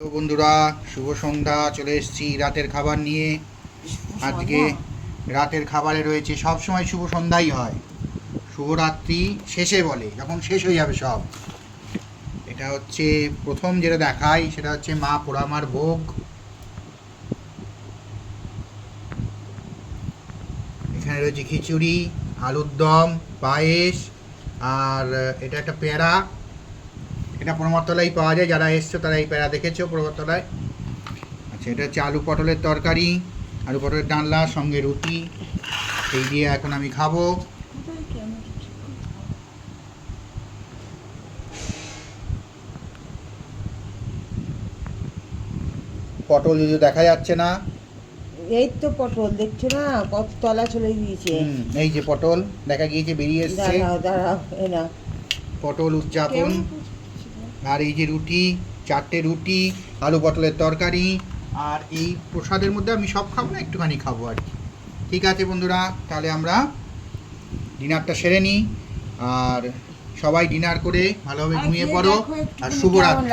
তো বন্ধুরা শুভ সন্ধ্যা চলে এসেছি রাতের খাবার নিয়ে। আজকে রাতের খাবারে রয়েছে সব সময় শুভ সন্ধ্যাই হয়। শুভরাত্রি শেষে বলে যখন শেষ হয়ে যাবে সব। এটা হচ্ছে প্রথম যেটা দেখাই সেটা হচ্ছে মা পোড়ামার ভোগ। এখানে রয়েছে খিচুড়ি আলুর দম পায়েস আর এটা একটা পেয়ারা। এটা প্রমতলায় পাওয়া যায় যারা এসছো তারা এই প্যারা দেখেছ প্রমতলায় আচ্ছা এটা হচ্ছে আলু পটলের তরকারি আলু পটলের ডালনা সঙ্গে রুটি। এই দিয়ে এখন আমি খাব। পটল যদিও দেখা যাচ্ছে না। এই তো পটল দেখছ না? কত তলা চলে গিয়েছে। এই যে পটল দেখা গিয়েছে বেরিয়ে এসছে। দাঁড়াও দাঁড়াও এ না পটল উদযাপন। আর এই যে রুটি চারটে রুটি আলু পটলের তরকারি আর এই প্রসাদের মধ্যে আমি সব খাব না একটুখানি খাব আর কি। ঠিক আছে বন্ধুরা তাহলে আমরা ডিনারটা সেরে নিই। আর সবাই ডিনার করে ভালোভাবে ঘুমিয়ে পড়ো আর শুভরাত্রি।